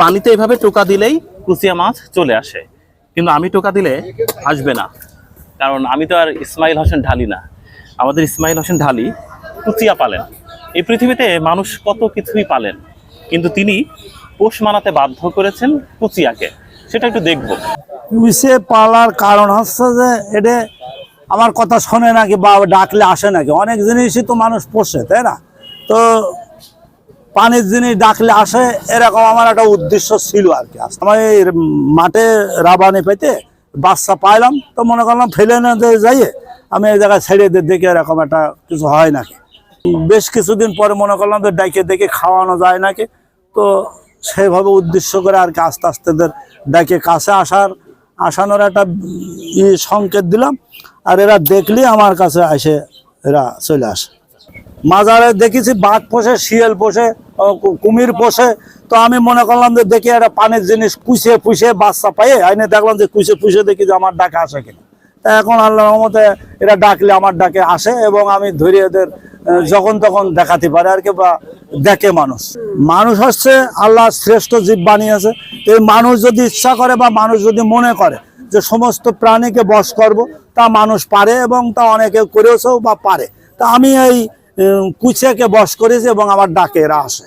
পানিতে এভাবে টোকা দিলেই কুচিয়া মাছ চলে আসে। কিন্তু আমি টোকা দিলে আসবে না। কারণ আমি তো আর ইসমাইল হোসেন ঢালি না। আমাদের ইসমাইল হোসেন ঢালি কুচিয়া পালেন। এই পৃথিবীতে মানুষ কত কিছুই পালেন, কিন্তু তিনি পোষ মানাতে বাধ্য করেছেন কুচিয়াকে। সেটা একটু দেখব। মিশে পালার কারণ হচ্ছে যে এটা আমার কথা শোনে নাকি বা ডাকলে আসে নাকি? অনেক জিনিসই তো মানুষ পোষে, তাই না? তো পানির জিনিস ডাকলে আসে, এরকম আমার একটা উদ্দেশ্য ছিল আর কি। আমার এই মাঠে রাবানি পেতে বাচ্চা পাইলাম, তো মনে করলাম ফেলে না যাইয়ে আমি এই জায়গায় ছেড়ে দেখে এরকম একটা কিছু হয় নাকি। বেশ কিছুদিন পরে মনে করলাম যে ডাইকে দেখে খাওয়ানো যায় নাকি, তো সেভাবে উদ্দেশ্য করে আর কি আস্তে আস্তে ডাকে কাছে আসার, আসানোর একটা সংকেত দিলাম, আর এরা দেখলে আমার কাছে এসে এরা চলে আসে। মাজারে দেখেছি, বাঘ পোষে, শিয়াল পোষে কুমির পোষে। তো আমি মনে করলাম যে দেখি একটা পানির জিনিস কুচে পুষে বাচ্চা পাইয়ে আইনে দেখলাম যে কুচে পুষে দেখি যে আমার ডাকে আসে কিনা। তা এখন আল্লাহ রহমতে এরা ডাকলে আমার ডাকে আসে এবং আমি ধরে এদের যখন তখন দেখাতে পারে আর কি বা দেখে মানুষ। মানুষ হচ্ছে আল্লাহ শ্রেষ্ঠ জীব বানিয়েছে। এই মানুষ যদি ইচ্ছা করে বা মানুষ যদি মনে করে যে সমস্ত প্রাণীকে বশ করব, তা মানুষ পারে এবং তা অনেকে করেছেও বা পারে। তা আমি এই কুচিয়াকে বস করেছে এবং আমার ডাকে এরা আসে।